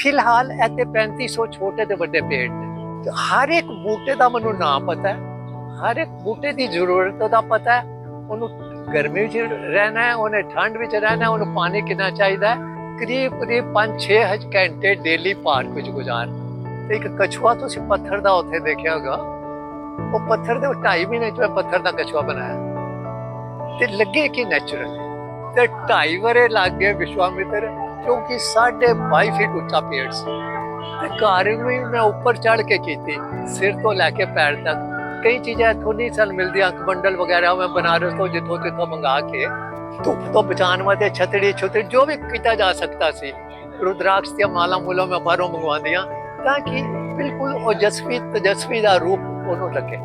ਫਿਲਹਾਲ ਇੱਥੇ 3500 ਛੋਟੇ ਤੇ ਵੱਡੇ ਪੇੜ ਨੇ ਤੇ ਹਰ ਇੱਕ ਬੂਟੇ ਦਾ ਮੈਨੂੰ ਨਾਮ ਪਤਾ ਹੈ ਹਰ ਇੱਕ ਬੂਟੇ ਦੀ ਜ਼ਰੂਰਤ ਦਾ ਪਤਾ ਹੈ ਉਹਨੂੰ ਗਰਮੀ ਵਿੱਚ ਰਹਿਣਾ ਹੈ ਉਹਨੇ ਠੰਡ ਵਿੱਚ ਰਹਿਣਾ ਹੈ ਉਹਨੂੰ ਪਾਣੀ ਕਿੰਨਾ ਚਾਹੀਦਾ ਹੈ ਕਰੀਬ ਕਰੀਬ 5-6 ਘੰਟੇ ਡੇਲੀ ਪਾਰਕ ਵਿੱਚ ਗੁਜ਼ਾਰਨਾ ਤੇ ਇੱਕ ਕਛੂਆ ਤੁਸੀਂ ਪੱਥਰ ਦਾ ਉੱਥੇ ਦੇਖਿਆ ਹੋਗਾ ਉਹ ਪੱਥਰ ਦੇ ਢਾਈ ਮਹੀਨੇ ਚ ਮੈਂ ਪੱਥਰ ਦਾ ਕਛੂਆ ਬਣਾਇਆ ਤੇ ਲੱਗੇ ਕਿ ਨੈਚੁਰਲ ਤੇ ਢਾਈ ਵਰੇ ਲੱਗ ਗਏ ਵਿਸ਼ਵਾਮਿਤਰ ਕਿਉਂਕਿ ਸਾਢੇ 22 ਫੀਟ ਉੱਚਾ ਪੇੜ ਸੀ ਤੇ ਕਾਰਿੰਗ ਵੀ ਮੈਂ ਉੱਪਰ ਚੜ ਕੇ ਕੀਤੀ ਸਿਰ ਤੋਂ ਲੈ ਕੇ ਪੈਰ ਤੱਕ ਕਈ ਚੀਜ਼ਾਂ ਇੱਥੋਂ ਨਹੀਂ ਸਨ ਮਿਲਦੀਆਂ ਕਮੰਡਲ ਵਗੈਰਾ ਮੈਂ ਬਨਾਰਸ ਤੋਂ ਜਿੱਥੋਂ ਤਿੱਥੋਂ ਮੰਗਾ ਕੇ ਧੁੱਪ ਤੋਂ ਬਚਾਉਣ ਵਾਸਤੇ ਛਤਰੀ ਛੁਤਰੀ ਜੋ ਵੀ ਕੀਤਾ ਜਾ ਸਕਦਾ ਸੀ ਰੁਦਰਾਕਸ਼ ਦੀਆਂ ਮਾਲਾ ਮੂਲਾ ਮੈਂ ਬਾਹਰੋਂ ਮੰਗਵਾਉਂਦੀਆਂ ਤਾਂ ਕਿ ਬਿਲਕੁਲ ਉਹ ਜਸਵੀ ਤਜਸਵੀ ਦਾ ਰੂਪ ਉਹਨੂੰ ਲੱਗੇ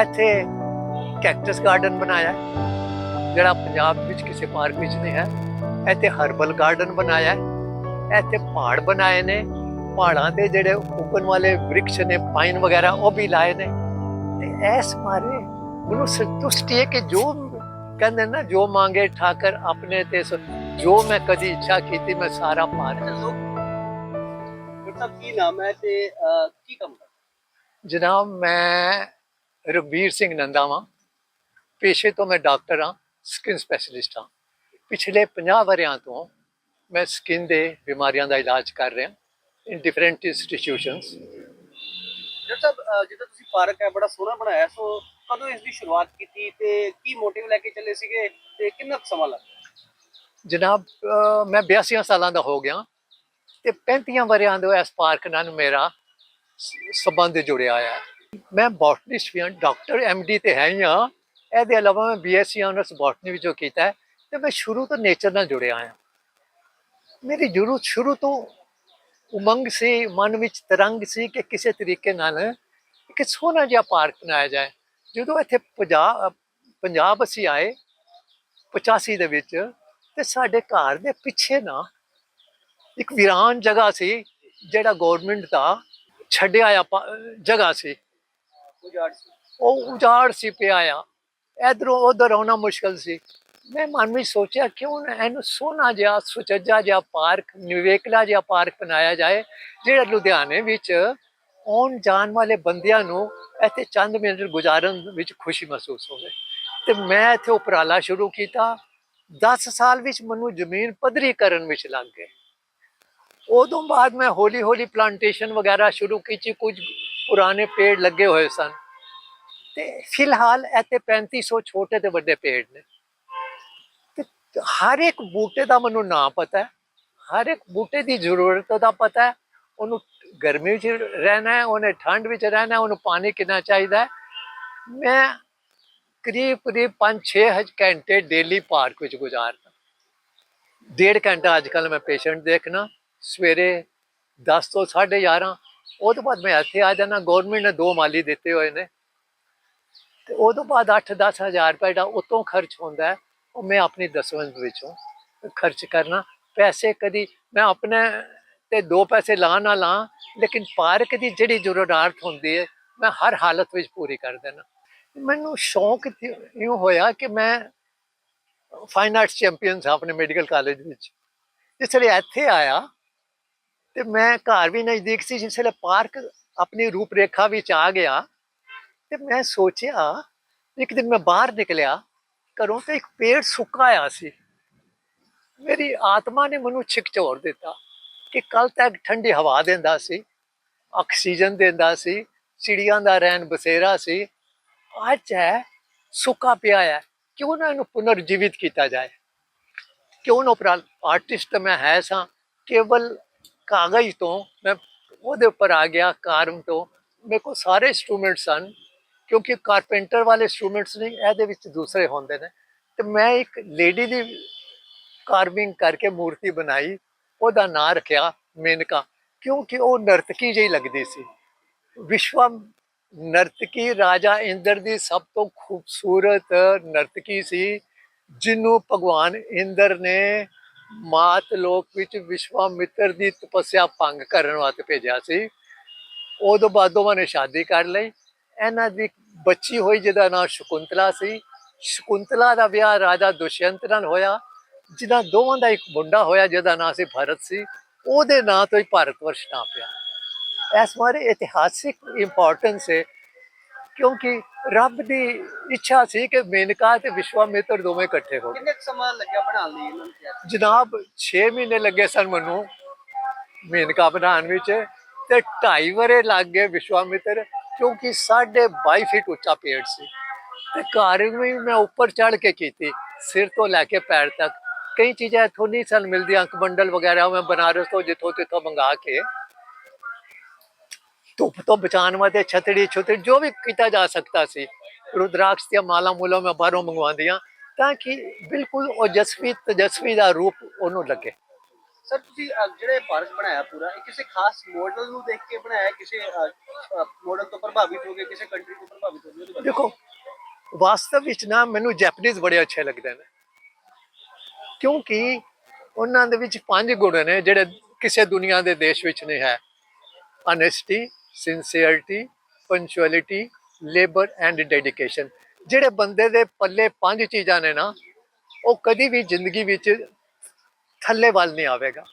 ਇੱਥੇ ਕੈਕਟਸ ਗਾਰਡਨ ਬਣਾਇਆ ਹੈ, ਜਿਹੜਾ ਪੰਜਾਬ ਵਿੱਚ ਕਿਸੇ ਪਾਰਕ ਵਿੱਚ ਨਹੀਂ ਹੈ ਇੱਥੇ ਹਰਬਲ ਗਾਰਡਨ ਬਣਾਇਆ ਹੈ। ਇੱਥੇ ਪਹਾੜ ਬਣਾਏ ਨੇ। ਪਹਾੜਾਂ ਦੇ ਜਿਹੜੇ ਉੱਗਣ ਵਾਲੇ ਵ੍ਰਿਕਸ਼ ਨੇ ਪਾਈਨ ਵਗੈਰਾ ਉਹ ਵੀ ਲਾਏ ਨੇ। ਤੇ ਐਸ ਮਾਰੇ ਉਹਨੂੰ ਸੰਤੁਸ਼ਟੀ ਹੈ ਕਿ ਜੋ ਕਹਿੰਦੇ ਨਾ ਜੋ ਮੰਗੇ ਠਾਕਰ ਆਪਣੇ ਤੇ ਜੋ ਮੈਂ ਕਦੀ ਇੱਛਾ ਕੀਤੀ ਮੈਂ ਸਾਰਾ ਪਾ ਰਿਹਾ ਡਾਕਟਰ ਸਾਹਿਬ ਕੀ ਨਾਮ ਹੈ ਤੇ ਕੀ ਕੰਮ ਕਰਦੇ? ਜਨਾਬ ਮੈਂ ਰਵੀਰ ਸਿੰਘ ਨੰਦਾਵਾ ਪੇਸ਼ੇ ਤੋਂ ਮੈਂ ਡਾਕਟਰ ਹਾਂ ਸਕਿਨ ਸਪੈਸ਼ਲਿਸਟ ਹਾਂ। ਪਿਛਲੇ 50 ਵਰਿਆਂ ਤੋਂ ਮੈਂ ਸਕਿਨ ਦੇ ਬਿਮਾਰੀਆਂ ਦਾ ਇਲਾਜ ਕਰ ਰਿਹਾ ਇਨ ਡਿਫਰੈਂਟ ਇੰਸਟੀਟਿਊਸ਼ਨਸ ਅਹ, ਜਿੱਦਾਂ ਤੁਸੀਂ ਪਾਰਕ ਹੈ ਬੜਾ ਸੋਹਣਾ ਬਣਾਇਆ ਸੋ ਕਦੋਂ ਇਸ ਦੀ ਸ਼ੁਰੂਆਤ ਕੀਤੀ ਤੇ ਕੀ ਮੋਟਿਵ ਲੈ ਕੇ ਚੱਲੇ ਸੀਗੇ ਤੇ ਕਿੰਨਾ ਸਮਾਂ ਲੱਗਾ? ਜਨਾਬ ਮੈਂ 82 ਸਾਲਾਂ ਦਾ ਹੋ ਗਿਆ ਤੇ 35 ਵਰਿਆਂ ਤੋਂ ਇਸ ਪਾਰਕ ਨਾਲ ਮੇਰਾ ਸੰਬੰਧ ਜੁੜਿਆ ਹੈ ਮੈਂ ਬੋਟਨਿਸਟ ਵੀ ਹਾਂ ਡਾਕਟਰ ਡੀ ਤੇ ਹੈ ਹੀ ਹਾਂ। ਇਹਦੇ ਇਲਾਵਾ ਮੈਂ ਬੀਐਸਸੀ ਆਨਰਸ ਬੋਟਨੀ ਵਿੱਚੋਂ ਕੀਤਾ ਹੈ। ਤੇ ਮੈਂ ਸ਼ੁਰੂ ਤੋਂ ਨੇਚਰ ਨਾਲ ਜੁੜਿਆ ਹਾਂ ਮੇਰੀ ਜ਼ਰੂਰ ਸ਼ੁਰੂ ਤੋਂ ਉਮੰਗ ਸੀ ਮਨ ਵਿੱਚ ਤਰੰਗ ਸੀ ਕਿ ਕਿਸੇ ਤਰੀਕੇ ਨਾਲ ਇੱਕ ਸੋਹਣਾ ਜਿਹਾ ਪਾਰਕ ਬਣਾਇਆ ਜਾਏ। ਜਦੋਂ ਇੱਥੇ ਪੰਜਾਬ ਪੰਜਾਬ ਅਸੀਂ ਆਏ 85 ਦੇ ਵਿੱਚ ਤੇ ਸਾਡੇ ਘਰ ਦੇ ਪਿੱਛੇ ਨਾ ਇੱਕ ਵੀਰਾਨ ਜਗ੍ਹਾ ਸੀ ਜਿਹੜਾ ਗਵਰਨਮੈਂਟ ਦਾ ਛੱਡਿਆ ਆ ਜਗ੍ਹਾ ਸੀ। ਉਜਾੜ ਸੀ। ਉਹ ਉਜਾੜ ਸੀ ਪਿਆ ਆ। ਇਧਰੋਂ ਉਧਰ ਆਉਣਾ ਮੁਸ਼ਕਲ ਸੀ। ਮੈਂ ਮਨ ਵਿੱਚ ਸੋਚਿਆ, ਕਿਉਂ ਨਾ ਇਹਨੂੰ ਸੋਹਣਾ ਜਿਹਾ, ਸੁਚੱਜਾ ਜਿਹਾ ਪਾਰਕ, ਨਿਵੇਕਲਾ ਜਿਹਾ ਪਾਰਕ ਬਣਾਇਆ ਜਾਏ, ਜਿਹੜਾ ਲੁਧਿਆਣੇ ਵਿੱਚ ਆਉਣ ਜਾਣ ਵਾਲੇ ਬੰਦਿਆਂ ਨੂੰ ਇੱਥੇ ਚੰਦ ਮਿੰਟ ਗੁਜ਼ਾਰਨ ਵਿੱਚ ਖੁਸ਼ੀ ਮਹਿਸੂਸ ਹੋਵੇ। ਤੇ ਮੈਂ ਇੱਥੇ ਉਪਰਾਲਾ ਸ਼ੁਰੂ ਕੀਤਾ। 10 ਸਾਲ ਵਿੱਚ ਮੈਨੂੰ ਜ਼ਮੀਨ ਪੱਧਰੀ ਕਰਨ ਵਿੱਚ ਲੱਗ ਗਏ। ਉਦੋਂ ਬਾਅਦ ਮੈਂ ਹੌਲੀ ਹੌਲੀ ਪਲਾਂਟੇਸ਼ਨ ਵਗੈਰਾ ਸ਼ੁਰੂ ਕੀਤੀ, ਕੁਝ ਪੁਰਾਣੇ ਪੇੜ ਲੱਗੇ ਹੋਏ ਸਨ। ਤੇ ਫਿਲਹਾਲ ਇੱਥੇ 3500 ਛੋਟੇ ਤੇ ਵੱਡੇ ਪੇੜ ਨੇ। ਹਰ ਇੱਕ ਬੂਟੇ ਦਾ ਮੈਨੂੰ ਨਾਂ ਪਤਾ ਹੈ, ਹਰ ਇੱਕ ਬੂਟੇ ਦੀ ਜ਼ਰੂਰਤ ਦਾ ਪਤਾ ਹੈ, ਉਹਨੂੰ ਗਰਮੀ 'ਚ ਰਹਿਣਾ ਹੈ, ਉਹਨੇ ਠੰਡ ਵਿੱਚ ਰਹਿਣਾ ਉਹਨੂੰ ਪਾਣੀ ਕਿੰਨਾ ਚਾਹੀਦਾ ਮੈਂ ਕਰੀਬ ਕਰੀਬ 5-6 ਘੰਟੇ ਡੇਲੀ ਪਾਰਕ ਵਿੱਚ ਗੁਜ਼ਾਰਦਾ। ਡੇਢ ਘੰਟਾ ਅੱਜ ਕੱਲ ਮੈਂ ਪੇਸ਼ੈਂਟ ਦੇਖਣਾ, ਸਵੇਰੇ 10 ਤੋਂ 11:30 ਉਹ ਤੋਂ ਬਾਅਦ ਮੈਂ ਇੱਥੇ ਆ ਜਾਣਾ ਗਵਰਨਮੈਂਟ ਨੇ ਦੋ ਮਾਲੀ ਦਿੱਤੇ ਹੋਏ ਨੇ। ਤੇ ਉਹ ਤੋਂ ਬਾਅਦ 8-10 ਹਜ਼ਾਰ ਰੁਪਏ ਦਾ ਉਤੋਂ ਖਰਚ ਹੁੰਦਾ ਹੈ। ਉਹ ਮੈਂ ਆਪਣੀ ਦਸਵੰਧ ਵਿੱਚੋਂ ਖਰਚ ਕਰਨਾ, ਪੈਸੇ ਕਦੀ ਮੈਂ ਆਪਣੇ ਤੇ ਦੋ ਪੈਸੇ ਲਾ ਨਾ ਲਾ, ਲੇਕਿਨ ਪਾਰਕ ਦੀ ਜਿਹੜੀ ਜ਼ਰੂਰਤ ਹੁੰਦੀ ਹੈ, ਮੈਂ ਹਰ ਹਾਲਤ ਵਿੱਚ ਪੂਰੀ ਕਰ ਦੇਣਾ ਮੈਨੂੰ ਸ਼ੌਂਕ ਇਉਂ ਹੋਇਆ ਕਿ ਮੈਂ ਫਾਈਨ ਆਰਟਸ ਚੈਂਪੀਅਨ ਸਾਂ ਆਪਣੇ ਮੈਡੀਕਲ ਕਾਲਜ ਵਿੱਚ। ਜਿਸ ਵੇਲੇ ਇੱਥੇ ਆਇਆ ਤੇ ਮੈਂ ਘਰ ਵੀ ਨਜ਼ਦੀਕ ਸੀ, ਜਿਸ ਵੇਲੇ ਪਾਰਕ ਆਪਣੀ ਰੂਪ ਰੇਖਾ ਵਿੱਚ ਆ ਗਿਆ ਤੇ ਮੈਂ ਸੋਚਿਆ, ਇੱਕ ਦਿਨ ਮੈਂ ਬਾਹਰ ਨਿਕਲਿਆ ਘਰੋਂ ਤੇ ਇੱਕ ਪੇੜ ਸੁੱਕਾ ਆਇਆ ਸੀ। ਮੇਰੀ ਆਤਮਾ ਨੇ ਮੈਨੂੰ ਛਿਕਚੋਰ ਦਿੱਤਾ ਕਿ ਕੱਲ ਤੱਕ ਠੰਡੀ ਹਵਾ ਦਿੰਦਾ ਸੀ, ਆਕਸੀਜਨ ਦਿੰਦਾ ਸੀ, ਚਿੜੀਆਂ ਦਾ ਰਹਿਣ ਬਸੇਰਾ ਸੀ। ਅੱਜ ਹੈ, ਸੁੱਕਾ ਪਿਆ ਹੈ। ਕਿਉਂ ਨਾ ਇਹਨੂੰ ਪੁਨਰ ਜੀਵਿਤ ਕੀਤਾ ਜਾਏ? ਕਿਉਂ ਨਾ ਉਪਰਾਲ ਆਰਟਿਸਟ ਮੈਂ ਹੈ ਸਾਂ, ਕੇਵਲ ਕਾਗਜ਼ ਤੋਂ ਮੈਂ ਉਹਦੇ ਉੱਪਰ ਆ ਗਿਆ ਕਾਰਮ ਤੋਂ। ਮੇਰੇ ਕੋਲ ਸਾਰੇ ਇੰਸਟਰੂਮੈਂਟ ਸਨ ਕਿਉਂਕਿ ਕਾਰਪੈਂਟਰ ਵਾਲੇ ਇੰਸਟਰੂਮੈਂਟਸ ਨਹੀਂ ਇਹਦੇ ਵਿੱਚ ਦੂਸਰੇ ਹੁੰਦੇ ਨੇ। ਤੇ ਮੈਂ ਇੱਕ ਲੇਡੀ ਦੀ ਕਾਰਵਿੰਗ ਕਰਕੇ ਮੂਰਤੀ ਬਣਾਈ, ਉਹਦਾ ਨਾਂ ਰੱਖਿਆ ਮੇਨਕਾ, ਕਿਉਂਕਿ ਉਹ ਨਰਤਕੀ ਜਿਹੀ ਲੱਗਦੀ ਸੀ। ਵਿਸ਼ਵਮ ਨਰਤਕੀ ਰਾਜਾ ਇੰਦਰ ਦੀ ਸਭ ਤੋਂ ਖੂਬਸੂਰਤ ਨਰਤਕੀ ਸੀ ਜਿਹਨੂੰ ਭਗਵਾਨ ਇੰਦਰ ਨੇ ਮਾਤ ਲੋਕ ਵਿੱਚ ਵਿਸ਼ਵਾਮਿੱਤਰ ਦੀ ਤਪੱਸਿਆ ਭੰਗ ਕਰਨ ਵਾਸਤੇ ਭੇਜਿਆ ਸੀ। ਉਦੋਂ ਬਾਅਦ ਉਹਨਾਂ ਨੇ ਸ਼ਾਦੀ ਕਰ ਲਈ। ਇਹਨਾਂ ਦੀ ਬੱਚੀ ਹੋਈ ਜਿਹਦਾ ਨਾਮ ਸ਼ਕੁੰਤਲਾ ਸੀ। ਸ਼ਕੁੰਤਲਾ ਦਾ ਵਿਆਹ ਰਾਜਾ ਦੁਸ਼ਯੰਤ ਨਾਲ ਹੋਇਆ ਜਿਨ੍ਹਾਂ ਦੋਵਾਂ ਦਾ ਇੱਕ ਮੁੰਡਾ ਹੋਇਆ ਜਿਹਦਾ ਨਾਮ ਸੀ ਭਰਤ ਸੀ। ਉਹਦੇ ਨਾਂ ਤੋਂ ਹੀ ਭਾਰਤ ਵਰਸ਼ ਨਾਂ ਪਿਆ। ਇਸ ਮਾਰੇ ਇਤਿਹਾਸਿਕ ਇੰਪੋਰਟੈਂਸ ਹੈ ਕਿਉਂਕਿ ਰੱਬ ਦੀ ਇੱਛਾ ਸੀ ਕਿ ਮੇਨਕਾ ਤੇ ਵਿਸ਼ਵਾਮਿੱਤਰ ਦੋਵੇਂ ਇਕੱਠੇ ਹੋ ਕਿੰਨੇ ਸਮਾਂ ਲੱਗਿਆ ਬਣਾਉਣ ਲਈ ਇਹਨਾਂ ਨੂੰ ਕਿਹਾ ਜਨਾਬ 6 ਮਹੀਨੇ ਲੱਗੇ ਸਨ ਮੈਨੂੰ ਮੇਨਕਾ ਬਣਾਉਣ ਵਿੱਚ ਤੇ 2.5 ਵਰੇ ਲੱਗ ਗਏ ਵਿਸ਼ਵਾਮਿੱਤਰ। ਕਿਉਂਕਿ 22 ਫੀਟ ਉੱਚਾ ਪੇੜ ਸੀ। ਤੇ ਕਾਰਿੰਗ ਵੀ ਮੈਂ ਉੱਪਰ ਚੜ ਕੇ ਕੀਤੀ, ਸਿਰ ਤੋਂ ਲੈ ਕੇ ਪੈਰ ਤੱਕ। ਕਈ ਚੀਜ਼ਾਂ ਇੱਥੋਂ ਨਹੀਂ ਸਨ ਮਿਲਦੀਆਂ, ਅੰਕ ਬੰਡਲ ਵਗੈਰਾ ਮੈਂ ਬਨਾਰਸ ਤੋਂ ਜਿੱਥੋਂ ਤਿੱਥੋਂ ਮੰਗਾ ਕੇ। ਧੁੱਪ ਤੋਂ ਬਚਾਉਣ ਵਾਸਤੇ ਛਤੜੀ ਛੁਤੜੀ ਜੋ ਵੀ ਕੀਤਾ ਜਾ ਸਕਦਾ ਸੀ। ਰੁਦਰਾਕਸ਼ ਦੀਆਂ ਮਾਲਾ ਮੂਲਾ ਮੈਂ ਬਾਹਰੋਂ ਮੰਗਵਾਉਂਦੀਆਂ ਤਾਂ ਕਿ ਬਿਲਕੁਲ ਉਹ ਜਸਵੀ, ਤਜਸਵੀ ਦਾ ਰੂਪ ਉਹਨੂੰ ਲੱਗੇ। ਸਰ ਤੁਸੀਂ ਅਹ, ਜਿਹੜੇ ਪਾਰਕ ਬਣਾਇਆ ਪੂਰਾ ਇਹ ਕਿਸੇ ਖਾਸ ਮਾਡਲ ਨੂੰ ਦੇਖ ਕੇ ਬਣਾਇਆ ਕਿਸੇ ਮਾਡਲ ਤੋਂ ਪ੍ਰਭਾਵਿਤ ਹੋ ਕੇ ਕਿਸੇ ਕੰਟਰੀ ਤੋਂ ਪ੍ਰਭਾਵਿਤ ਹੋ ਕੇ ਉਹਦੇ ਬਾਰੇ? ਦੇਖੋ ਵਾਸਤਵ ਵਿੱਚ ਨਾ ਮੈਨੂੰ ਜੈਪਨੀਜ਼ ਬੜੇ ਅੱਛੇ ਲੱਗਦੇ ਨੇ। ਕਿਉਂਕਿ ਉਹਨਾਂ ਦੇ ਵਿੱਚ ਪੰਜ ਗੁਣ ਨੇ ਜਿਹੜੇ ਕਿਸੇ ਦੁਨੀਆ ਦੇ ਦੇਸ਼ ਵਿੱਚ ਨਹੀਂ ਹੈ। Honesty sincerity punctuality labour and dedication ਜਿਹੜੇ ਬੰਦੇ ਦੇ ਪੱਲੇ ਪੰਜ ਚੀਜ਼ਾਂ ਨੇ ਨਾ ਉਹ ਕਦੀ ਵੀ ਜ਼ਿੰਦਗੀ ਵਿੱਚ ਥੱਲੇ ਵੱਲ ਨਹੀਂ ਆਵੇਗਾ।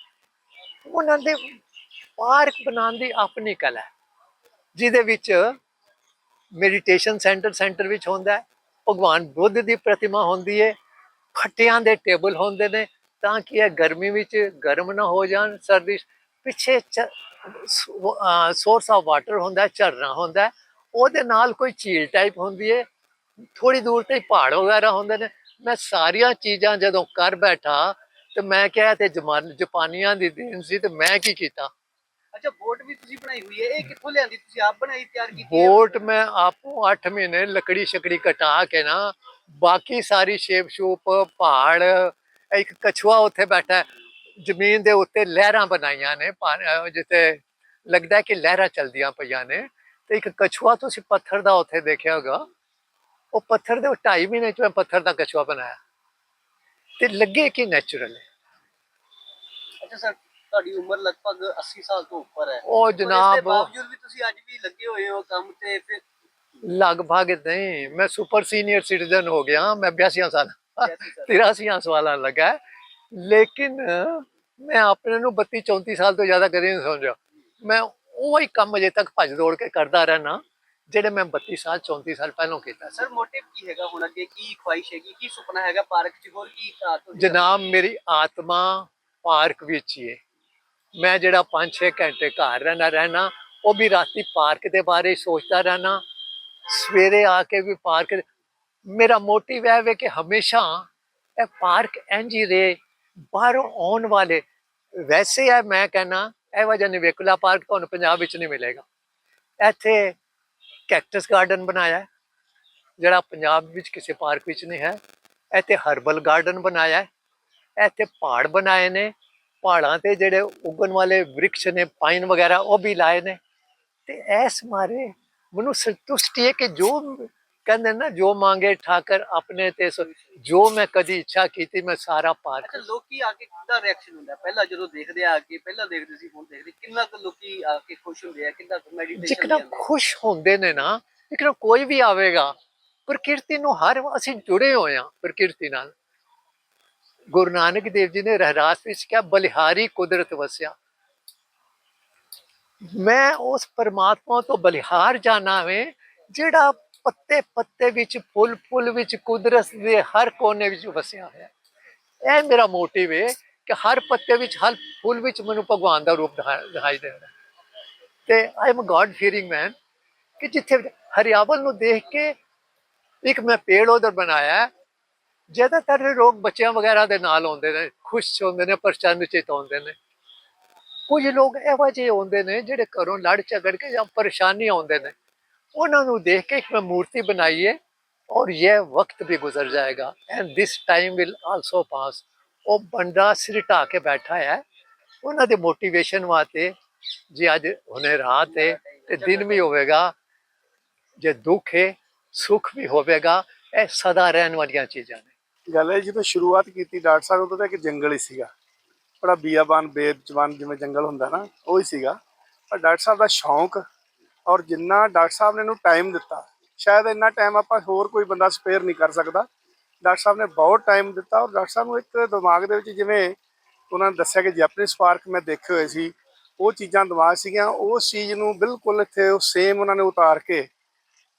ਉਹਨਾਂ ਦੇ ਪਾਰਕ ਬਣਾਉਣ ਦੀ ਆਪਣੀ ਕਲਾ ਹੈ, ਜਿਹਦੇ ਵਿੱਚ ਮੈਡੀਟੇਸ਼ਨ ਸੈਂਟਰ ਸੈਂਟਰ ਵਿੱਚ ਹੁੰਦਾ ਹੈ। ਭਗਵਾਨ ਬੁੱਧ ਦੀ ਪ੍ਰਤਿਮਾ ਹੁੰਦੀ ਹੈ ਫੱਟਿਆਂ ਦੇ ਟੇਬਲ ਹੁੰਦੇ ਨੇ, ਤਾਂ ਕਿ ਇਹ ਗਰਮੀ ਵਿੱਚ ਗਰਮ ਨਾ ਹੋ ਜਾਣ, ਸਰਦੀ 'ਚ। ਪਿੱਛੇ ਸੋਰਸ ਆਫ ਵਾਟਰ ਹੁੰਦਾ ਹੈ, ਝਰਨਾ ਹੁੰਦਾ ਹੈ। ਉਹਦੇ ਨਾਲ ਕੋਈ ਝੀਲ ਟਾਈਪ ਹੁੰਦੀ ਹੈ ਥੋੜੀ ਦੂਰ ਤੇ ਪਹਾੜ ਵਗੈਰਾ ਹੁੰਦੇ ਨੇ। ਮੈਂ ਸਾਰੀਆਂ ਚੀਜ਼ਾਂ ਜਦੋਂ ਕਰ ਬੈਠਾ ਤੇ ਮੈਂ ਕਿਹਾ ਤੇ ਜਮਾਨ ਜਾਪਾਨੀਆਂ ਦੀ ਦੇਣ ਸੀ ਤੇ ਮੈਂ ਕੀ ਕੀਤਾ? ਅੱਛਾ ਬੋਟ ਵੀ ਤੁਸੀਂ ਬਣਾਈ ਹੋਈ ਹੈ ਇਹ ਕਿੱਥੋਂ ਲਿਆਂਦੀ? ਤੁਸੀਂ ਆਪ ਬਣਾਈ ਤਿਆਰ ਕੀਤੀ ਹੈ? ਬੋਟ ਮੈਂ ਆਪੋ 8 ਮਹੀਨੇ ਲੱਕੜੀ ਸ਼ਕੜੀ ਕਟਾ ਕੇ ਨਾ ਬਾਕੀ ਸਾਰੀ ਸ਼ੇਪ ਸ਼ੂਪ ਪਹਾੜ ਇੱਕ ਕਛੂਆ ਉੱਥੇ ਬੈਠਾ ਜ਼ਮੀਨ ਦੇ ਉੱਤੇ ਲਹਿਰਾਂ ਬਣਾਈਆਂ ਨੇ ਜਿੱਥੇ ਲੱਗਦਾ ਕਿ ਲਹਿਰਾਂ ਚਲਦੀਆਂ ਪਈਆਂ ਨੇ ਤੇ ਇੱਕ ਕਛੂਆ ਤੁਸੀਂ ਪੱਥਰ ਦਾ ਉੱਥੇ ਦੇਖਿਆ ਹੋਗਾ ਉਹ ਪੱਥਰ ਦੇ 2.5 ਮਹੀਨੇ ਚ ਮੈਂ ਪੱਥਰ ਦਾ ਕਛੂਆ ਬਣਾਇਆ। ਤੇ ਲੱਗੇ ਕਿ ਨੈਚੁਰਲ ਹੈ? ਅੱਛਾ ਸਰ ਤੁਹਾਡੀ ਉਮਰ ਲਗਭਗ 80 ਸਾਲ ਤੋਂ ਉੱਪਰ ਹੈ। ਉਹ ਪਰ ਇਸ ਦੇ ਜਨਾਬ ਬਾਵਜੂਦ ਵੀ ਤੁਸੀਂ ਅੱਜ ਵੀ ਲੱਗੇ ਹੋਏ ਹੋ ਕੰਮ ਤੇ ਫਿਰ ਲਗਭਗ ਨਹੀਂ ਮੈਂ ਸੁਪਰ ਸੀਨੀਅਰ ਸਿਟੀਜ਼ਨ ਹੋ ਗਿਆ ਮੈਂ 82 ਸਾਲ ਕੈਸੀ ਸਰ 83 ਸਾਲਾਂ ਲੱਗਾ। ਲੇਕਿਨ ਮੈਂ ਆਪਣੇ ਨੂੰ 32 34 ਸਾਲ ਤੋਂ ਜ਼ਿਆਦਾ ਕਦੇ ਨਹੀਂ ਸਮਝਿਆ। ਮੈਂ ਉਹ ਹੀ ਕੰਮ ਅਜੇ ਤੱਕ ਭੱਜ ਦੌੜ ਕੇ ਕਰਦਾ ਰਹਿਣਾ ਜਿਹੜੇ ਮੈਂ 32 ਸਾਲ 34 ਸਾਲ ਪਹਿਲਾਂ ਕੀਤਾ ਸੀ। ਸਰ ਮੋਟਿਵ ਕੀ ਹੈਗਾ ਹੁਣ ਅੱਗੇ? ਕੀ ਖੁਆਇਸ਼ ਹੈਗੀ? ਕੀ ਸੁਪਨਾ ਹੈਗਾ ਪਾਰਕ 'ਚ? ਹੋਰ ਕੀ ਤੁਸੀਂ ਜਨਾਬ ਮੇਰੀ ਆਤਮਾ ਪਾਰਕ ਵਿੱਚ ਹੀ ਹੈ ਮੈਂ ਜਿਹੜਾ 5-6 ਘੰਟੇ ਘਰ ਰਹਿਣਾ ਰਹਿਣਾ ਉਹ ਵੀ ਰਾਤੀ ਪਾਰਕ ਦੇ ਬਾਰੇ ਸੋਚਦਾ ਰਹਿਣਾ ਸਵੇਰੇ ਆ ਕੇ ਵੀ ਪਾਰਕ ਮੇਰਾ ਮੋਟਿਵ ਹੈ ਵੇ ਕਿ ਹਮੇਸ਼ਾ ਇਹ ਪਾਰਕ ਇੰਝ ਹੀ ਰਹੇ ਬਾਹਰੋਂ ਆਉਣ ਵਾਲੇ। ਵੈਸੇ ਹੈ ਮੈਂ ਕਹਿੰਨਾ ਇਹ ਵਜ੍ਹਾ ਨਿਵੇਕਲਾ ਪਾਰਕ ਤੁਹਾਨੂੰ ਪੰਜਾਬ ਵਿੱਚ ਨਹੀਂ ਮਿਲੇਗਾ। ਇੱਥੇ ਕੈਕਟਸ ਗਾਰਡਨ ਬਣਾਇਆ ਜਿਹੜਾ ਪੰਜਾਬ ਵਿੱਚ ਕਿਸੇ ਪਾਰਕ ਵਿੱਚ ਨਹੀਂ ਹੈ, ਇੱਥੇ ਹਰਬਲ ਗਾਰਡਨ ਬਣਾਇਆ ਇੱਥੇ ਪਹਾੜ ਬਣਾਏ ਨੇ, ਪਹਾੜਾਂ ਤੇ ਜਿਹੜੇ ਉਗਣ ਵਾਲੇ ਵ੍ਰਿਕਸ਼ ਨੇ ਪਾਈਨ ਵਗੈਰਾ ਉਹ ਵੀ ਲਾਏ ਨੇ, ਤੇ ਐਸ ਮਾਰੇ ਮੈਨੂੰ ਸੰਤੁਸ਼ਟੀ ਹੈ ਕਿ ਜੋ ਕਹਿੰਦੇ ਨਾ ਜੋ ਮੰਗੇ ਠਾਕਰ ਆਪਣੇ ਤੇ ਸੋ- ਜੋ ਮੈਂ ਕਦੀ ਇੱਛਾ ਕੀਤੀ ਮੈਂ ਸਾਰਾ ਪਾਰ ਅੱਛਾ ਲੋਕੀ ਆ ਕੇ ਕਿੰਦਾ ਰਿਐਕਸ਼ਨ ਹੁੰਦਾ? ਪਹਿਲਾਂ ਜਦੋਂ ਦੇਖਦੇ ਆ ਕੇ ਪਹਿਲਾਂ ਦੇਖਦੇ ਸੀ ਹੁਣ ਦੇਖਦੇ। ਕਿੰਨਾ ਕੁ ਲੋਕੀ ਆ ਕੇ ਖੁਸ਼ ਹੁੰਦੇ ਆ ਕਿੰਨਾ ਕੁ ਮੈਡੀਟੇਸ਼ਨ ਜਿਕਨਾ ਖੁਸ਼ ਹੁੰਦੇ ਨੇ ਨਾ ਜਿਕਨਾ ਕੋਈ ਵੀ ਆਵੇਗਾ ਪ੍ਰਕਿਰਤੀ ਨੂੰ ਹਰ ਅਸੀਂ ਜੁੜੇ ਹੋਏ ਹਾਂ ਪ੍ਰਕਿਰਤੀ ਨਾਲ। ਗੁਰੂ ਨਾਨਕ ਦੇਵ ਜੀ ਨੇ ਰਹਿਰਾਸ ਵਿੱਚ ਕਿਹਾ ਬਲਿਹਾਰੀ ਕੁਦਰਤ ਵਸਿਆ। ਮੈਂ ਉਸ ਪਰਮਾਤਮਾ ਤੋਂ ਬਲਿਹਾਰ ਜਾਣਾ ਵੇ ਜਿਹੜਾ ਪੱਤੇ ਪੱਤੇ ਵਿੱਚ ਫੁੱਲ ਫੁੱਲ ਵਿੱਚ, ਕੁਦਰਤ ਦੇ ਹਰ ਕੋਨੇ ਵਿੱਚ ਵਸਿਆ ਹੋਇਆ। ਇਹ ਮੇਰਾ ਮੋਟਿਵ ਹੈ ਕਿ ਹਰ ਪੱਤੇ ਵਿੱਚ, ਹਰ ਫੁੱਲ ਵਿੱਚ ਮੈਨੂੰ ਭਗਵਾਨ ਦਾ ਰੂਪ ਦਿਖਾ- ਦਿਖਾਈ ਦੇ ਤੇ ਆਈ ਐਮ ਗੋਡ ਫੀਅਰਿੰਗ ਮੈਨ ਕਿ ਜਿੱਥੇ ਹਰਿਆਵਲ ਨੂੰ ਦੇਖ ਕੇ ਇੱਕ ਮੈਂ ਪੇੜ ਉਧਰ ਬਣਾਇਆ। ਜ਼ਿਆਦਾਤਰ ਲੋਕ ਬੱਚਿਆਂ ਵਗੈਰਾ ਦੇ ਨਾਲ ਆਉਂਦੇ ਨੇ, ਖੁਸ਼ ਹੁੰਦੇ ਨੇ ਪ੍ਰਚੰਨ ਚਿਤ ਹੁੰਦੇ ਨੇ। ਕੁਝ ਲੋਕ ਇਹੋ ਜਿਹੇ ਹੁੰਦੇ ਨੇ ਜਿਹੜੇ ਘਰੋਂ ਲੜ ਝਗੜ ਕੇ ਜਾਂ ਪਰੇਸ਼ਾਨੀ ਆਉਂਦੇ ਨੇ। ਉਹਨਾਂ ਨੂੰ ਦੇਖ ਕੇ ਇੱਕ ਮੈਂ ਮੂਰਤੀ ਬਣਾਈਏ ਹੈ ਔਰ ਇਹ ਵਕਤ ਵੀ ਗੁਜ਼ਰ ਜਾਏਗਾ। And this time will also ਉਹ ਬੰਦਾ ਸਿਰ ਢਾ ਕੇ ਬੈਠਾ ਹੈ। ਉਹਨਾਂ ਦੇ ਮੋਟੀਵੇਸ਼ਨ ਵਾਸਤੇ ਜੀ ਅੱਜ ਹੁਣੇ ਰਾਤ ਹੈ ਤੇ ਦਿਨ ਵੀ ਹੋਵੇਗਾ, ਜੇ ਦੁੱਖ ਹੈ, ਸੁੱਖ ਵੀ ਹੋਵੇਗਾ, ਇਹ ਸਦਾ ਰਹਿਣ ਵਾਲੀਆਂ ਚੀਜ਼ਾਂ ਨੇ। ਗੱਲ ਹੈ ਜਦੋਂ ਸ਼ੁਰੂਆਤ ਕੀਤੀ, ਡਾਕਟਰ ਸਾਹਿਬ ਉਦੋਂ ਤਾਂ ਇੱਕ ਜੰਗਲ ਹੀ ਸੀਗਾ। ਬੜਾ ਬੀਆਬਾਨ, ਬੇਜਵਾਨ ਜਿਵੇਂ ਜੰਗਲ ਹੁੰਦਾ ਨਾ, ਉਹ ਹੀ ਸੀਗਾ। ਪਰ ਡਾਕਟਰ ਸਾਹਿਬ ਦਾ ਸ਼ੌਂਕ ਔਰ ਜਿੰਨਾ ਡਾਕਟਰ ਸਾਹਿਬ ਨੇ ਇਹਨੂੰ ਟਾਈਮ ਦਿੱਤਾ ਸ਼ਾਇਦ ਇੰਨਾ ਟਾਈਮ ਆਪਾਂ ਹੋਰ ਕੋਈ ਬੰਦਾ ਸਪੇਅਰ ਨਹੀਂ ਕਰ ਸਕਦਾ। ਡਾਕਟਰ ਸਾਹਿਬ ਨੇ ਬਹੁਤ ਟਾਈਮ ਦਿੱਤਾ ਔਰ ਡਾਕਟਰ ਸਾਹਿਬ ਨੂੰ ਇੱਕ ਦਿਮਾਗ ਦੇ ਵਿੱਚ ਜਿਵੇਂ ਉਹਨਾਂ ਨੇ ਦੱਸਿਆ ਕਿ ਜੈਪਨੀਜ਼ ਪਾਰਕ ਮੈਂ ਦੇਖੇ ਹੋਏ ਸੀ ਉਹ ਚੀਜ਼ਾਂ ਦਿਮਾਗ ਸੀਗੀਆਂ ਉਸ ਚੀਜ਼ ਨੂੰ ਬਿਲਕੁਲ ਇੱਥੇ ਉਹ ਸੇਮ ਉਹਨਾਂ ਨੇ ਉਤਾਰ ਕੇ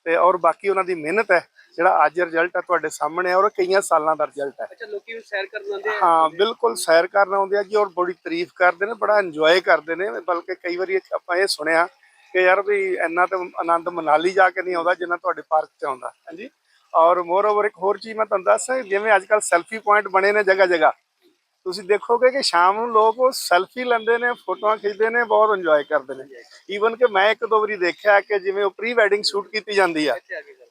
ਤੇ ਔਰ ਬਾਕੀ ਉਹਨਾਂ ਦੀ ਮਿਹਨਤ ਹੈ ਜਿਹੜਾ ਅੱਜ ਰਿਜ਼ਲਟ ਹੈ ਤੁਹਾਡੇ ਸਾਹਮਣੇ ਔਰ ਕਈਆਂ ਸਾਲਾਂ ਦਾ ਰਿਜ਼ਲਟ ਹੈ। ਅੱਛਾ ਲੋਕੀ ਵੀ ਸੈਰ ਕਰਨ ਆਉਂਦੇ ਆ? ਹਾਂ ਬਿਲਕੁਲ ਸੈਰ ਕਰਨ ਆਉਂਦੇ ਆ ਜੀ ਔਰ ਬੜੀ ਤਾਰੀਫ ਕਰਦੇ ਨੇ ਬੜਾ ਇੰਜੋਏ ਕਰਦੇ ਨੇ ਬਲਕਿ ਕਈ ਵਾਰੀ ਆਪਾਂ ਇਹ ਸੁਣਿਆ ਕਿ ਯਾਰ ਵੀ ਇੰਨਾ ਤਾਂ ਆਨੰਦ ਮਨਾਲੀ ਜਾ ਕੇ ਨਹੀਂ ਆਉਂਦਾ ਜਿੰਨਾ ਤੁਹਾਡੇ ਪਾਰਕ 'ਚ ਆਉਂਦਾ, ਹਾਂਜੀ? ਔਰ ਮੋਰ ਓਵਰ ਇੱਕ ਹੋਰ ਚੀਜ਼ ਮੈਂ ਤੁਹਾਨੂੰ ਦੱਸਾਂ ਜਿਵੇਂ ਅੱਜ ਕੱਲ ਸੈਲਫੀ ਪੁਆਇੰਟ ਬਣੇ ਨੇ ਜਗ੍ਹਾ ਜਗ੍ਹਾ ਤੁਸੀਂ ਦੇਖੋਗੇ ਕਿ ਸ਼ਾਮ ਨੂੰ ਲੋਕ ਉਹ ਸੈਲਫੀ ਲੈਂਦੇ ਨੇ, ਫੋਟੋਆਂ ਖਿੱਚਦੇ ਨੇ, ਬਹੁਤ ਇੰਜੋਏ ਕਰਦੇ ਨੇ। ਈਵਨ ਕਿ ਮੈਂ ਇੱਕ ਦੋ ਵਾਰੀ ਦੇਖਿਆ ਕਿ ਜਿਵੇਂ ਉਹ ਪ੍ਰੀ ਵੈਡਿੰਗ ਸ਼ੂਟ ਕੀਤੀ ਜਾਂਦੀ ਆ,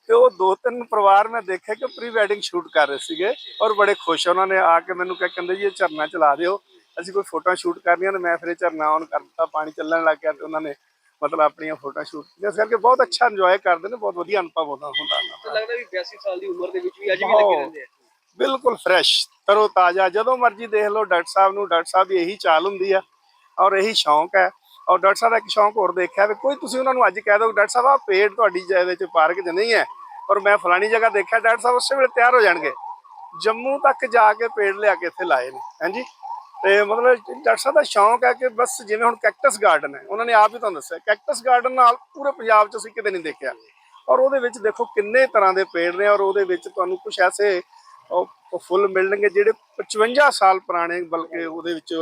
ਤੇ ਉਹ ਦੋ ਤਿੰਨ ਪਰਿਵਾਰ ਮੈਂ ਦੇਖਿਆ ਕਿ ਪ੍ਰੀ ਵੈਡਿੰਗ ਸ਼ੂਟ ਕਰ ਰਹੇ ਸੀਗੇ ਔਰ ਬੜੇ ਖੁਸ਼ ਉਹਨਾਂ ਨੇ ਆ ਕੇ ਮੈਨੂੰ ਕਹਿ, ਕਹਿੰਦੇ ਜੀ ਇਹ ਝਰਨਾ ਚਲਾ ਦਿਓ, ਅਸੀਂ ਕੋਈ ਫੋਟੋਆਂ ਸ਼ੂਟ ਕਰਨੀਆਂ ਤੇ ਮੈਂ ਫਿਰ ਝਰਨਾ ਔਨ ਕਰ ਦਿੱਤਾ ਪਾਣੀ ਚੱਲਣ ਲੱਗ ਗਿਆ ਤੇ ਉਹਨਾਂ ਨੇ ਮਤਲਬ ਆਪਣੀਆਂ ਫੋਟੋਆਂ ਸ਼ੂਟ ਇਸ ਕਰਕੇ ਬਹੁਤ ਅੱਛਾ ਇੰਜੋਏ ਕਰਦੇ ਨੇ ਬਹੁਤ ਵਧੀਆ ਅਨੁਭਵ ਹੁੰਦਾ ਹੁੰਦਾ। ਤਾਂ ਦਾ। ਲੱਗਦਾ ਵੀ 82 ਸਾਲ ਦੀ ਉਮਰ ਦੇ ਵਿੱਚ ਵੀ ਅੱਜ ਵੀ ਲੱਗੇ। ਰਹਿੰਦੇ ਆ। ਬਿਲਕੁਲ ਫਰੈਸ਼ ਤਰੋ ਤਾਜ਼ਾ ਜਦੋਂ ਮਰਜ਼ੀ ਦੇਖ ਲਓ ਡਾਕਟਰ ਸਾਹਿਬ ਨੂੰ ਡਾਕਟਰ ਸਾਹਿਬ ਦੀ ਇਹੀ ਚਾਲ ਹੁੰਦੀ ਆ ਔਰ ਇਹੀ ਸ਼ੌਂਕ ਹੈ। ਔਰ ਡਾਕਟਰ ਸਾਹਿਬ ਦਾ ਇੱਕ ਸ਼ੌਂਕ ਹੋਰ ਦੇਖਿਆ ਵੀ ਕੋਈ ਤੁਸੀਂ ਉਹਨਾਂ ਨੂੰ ਅੱਜ ਕਹਿ ਦਿਓ ਡਾਕਟਰ ਸਾਹਿਬ ਆ ਪੇੜ ਤੁਹਾਡੀ ਜਗ੍ਹਾ ਵਿੱਚ ਪਾਰਕ 'ਚ ਨਹੀਂ ਹੈ। ਔਰ ਮੈਂ ਫਲਾਣੀ ਜਗ੍ਹਾ ਦੇਖਿਆ ਡਾਕਟਰ ਸਾਹਿਬ ਉਸੇ ਵੇਲੇ ਤਿਆਰ ਹੋ ਜਾਣਗੇ। ਜੰਮੂ ਤੱਕ ਜਾ ਕੇ ਪੇੜ ਲਿਆ ਕੇ ਇੱਥੇ ਲਾਏ ਨੇ। ਹਾਂਜੀ ਤੇ ਮਤਲਬ ਡਾਕਟਰ ਸਾਹਿਬ ਦਾ ਸ਼ੌਂਕ ਹੈ ਕਿ ਬਸ ਜਿਵੇਂ ਹੁਣ ਕੈਕਟਸ ਗਾਰਡਨ ਹੈ, ਉਹਨਾਂ ਨੇ ਆਪ ਹੀ ਤੁਹਾਨੂੰ ਦੱਸਿਆ, ਕੈਕਟਸ ਗਾਰਡਨ ਨਾਲ ਪੂਰੇ ਪੰਜਾਬ 'ਚ ਅਸੀਂ ਕਿਤੇ ਨਹੀਂ ਦੇਖਿਆ। ਔਰ ਉਹਦੇ ਵਿੱਚ ਦੇਖੋ ਕਿੰਨੇ ਤਰ੍ਹਾਂ ਦੇ ਪੇੜ ਨੇ ਔਰ ਉਹਦੇ ਵਿੱਚ ਤੁਹਾਨੂੰ ਕੁਝ ਐਸੇ, ਉਹ ਉਹ ਫੁੱਲ ਮਿਲਣਗੇ ਜਿਹੜੇ 55 ਸਾਲ ਪੁਰਾਣੇ ਬਲਕਿ ਉਹਦੇ ਵਿੱਚ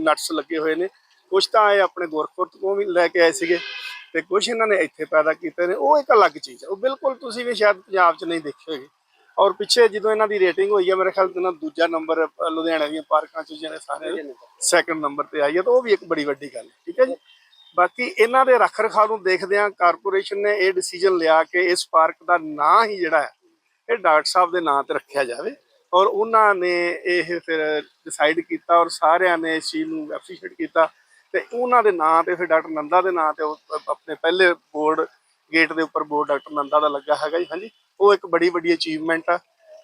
ਨਟਸ ਲੱਗੇ ਹੋਏ ਨੇ। ਕੁਝ ਤਾਂ ਇਹ ਆਪਣੇ ਗੋਰਖਪੁਰ ਤੋਂ ਵੀ ਲੈ ਕੇ ਆਏ ਸੀਗੇ ਤੇ ਕੁਝ ਇਹਨਾਂ ਨੇ ਇੱਥੇ ਪੈਦਾ ਕੀਤੇ ਨੇ। ਉਹ ਇੱਕ ਅਲੱਗ ਚੀਜ਼ ਹੈ। ਉਹ ਬਿਲਕੁਲ ਤੁਸੀਂ ਵੀ ਸ਼ਾਇਦ ਪੰਜਾਬ 'ਚ ਨਹੀਂ ਦੇਖੇ ਹੋਗੇ ਔਰ ਪਿੱਛੇ ਜਦੋਂ ਇਹਨਾਂ ਦੀ ਰੇਟਿੰਗ ਹੋਈ ਹੈ ਮੇਰੇ ਖਿਆਲ ਤੋਂ ਇਹਨਾਂ ਦੂਜਾ ਨੰਬਰ ਲੁਧਿਆਣਾ ਦੀਆਂ ਪਾਰਕਾਂ 'ਚ ਜਿਹੜੇ ਸਾਰੇ ਸੈਕੰਡ ਨੰਬਰ ਤੇ ਆਈ ਹੈ ਤਾਂ ਉਹ ਵੀ ਇੱਕ ਬੜੀ ਵੱਡੀ ਗੱਲ ਹੈ ਠੀਕ ਹੈ ਜੀ? ਬਾਕੀ ਇਹਨਾਂ ਦੇ ਰੱਖ ਰਖਾਵ ਨੂੰ ਦੇਖਦਿਆਂ ਕਾਰਪੋਰੇਸ਼ਨ ਨੇ ਇਹ ਡਿਸੀਜਨ ਲਿਆ ਕਿ ਇਸ ਪਾਰਕ ਦਾ ਨਾਂ ਹੀ ਜਿਹੜਾ ਹੈ ਇਹ ਡਾਕਟਰ ਸਾਹਿਬ ਦੇ ਨਾਂ ਤੇ ਰੱਖਿਆ ਜਾਵੇ ਔਰ ਉਹਨਾਂ ਨੇ ਇਹ ਫਿਰ ਡਿਸਾਈਡ ਕੀਤਾ ਔਰ ਸਾਰਿਆਂ ਨੇ ਇਸ ਚੀਜ਼ ਨੂੰ ਐਪਰੀਸ਼ੀਏਟ ਕੀਤਾ ਤੇ ਉਹਨਾਂ ਦੇ ਨਾਂ ਤੇ ਫਿਰ ਡਾਕਟਰ ਨੰਦਾ ਦੇ ਨਾਂ ਤੇ ਆਪਣੇ ਪਹਿਲੇ ਬੋਰਡ ਗੇਟ ਦੇ ਉੱਪਰ ਬੋਰਡ ਡਾਕਟਰ ਨੰਦਾ ਦਾ ਲੱਗਾ ਹੈਗਾ ਜੀ, ਹਾਂਜੀ। ਉਹ ਇੱਕ ਬੜੀ ਵੱਡੀ ਅਚੀਵਮੈਂਟ ਆ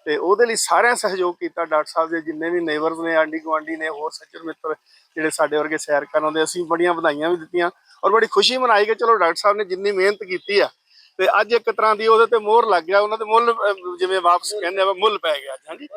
ਤੇ ਉਹਦੇ ਲਈ ਸਾਰਿਆਂ ਸਹਿਯੋਗ ਕੀਤਾ ਡਾਕਟਰ ਸਾਹਿਬ ਦੇ, ਜਿੰਨੇ ਵੀ ਨੇਬਰਸ ਨੇ ਆਂਡੀ ਗੁਆਂਢੀ ਨੇ, ਹੋਰ ਸੱਜਣ ਮਿੱਤਰ ਜਿਹੜੇ ਸਾਡੇ ਵਰਗੇ ਸੈਰ ਕਰਨ ਦੇ ਅਸੀਂ ਬੜੀਆਂ ਵਧਾਈਆਂ ਵੀ ਦਿੱਤੀਆਂ ਔਰ ਬੜੀ ਖੁਸ਼ੀ ਮਨਾਈ ਕਿ ਚਲੋ ਡਾਕਟਰ ਸਾਹਿਬ ਨੇ ਜਿੰਨੀ ਮਿਹਨਤ ਕੀਤੀ ਆ ਤੇ ਅੱਜ ਇੱਕ ਤਰ੍ਹਾਂ ਦੀ ਉਹਦੇ ਤੇ ਮੋਹਰ ਲੱਗ ਗਿਆ, ਉਹਨਾਂ ਦੇ ਮੁੱਲ ਜਿਵੇਂ ਵਾਪਸ ਕਹਿੰਦੇ ਆ, ਮੁੱਲ ਪੈ ਗਿਆ ਹਾਂਜੀ।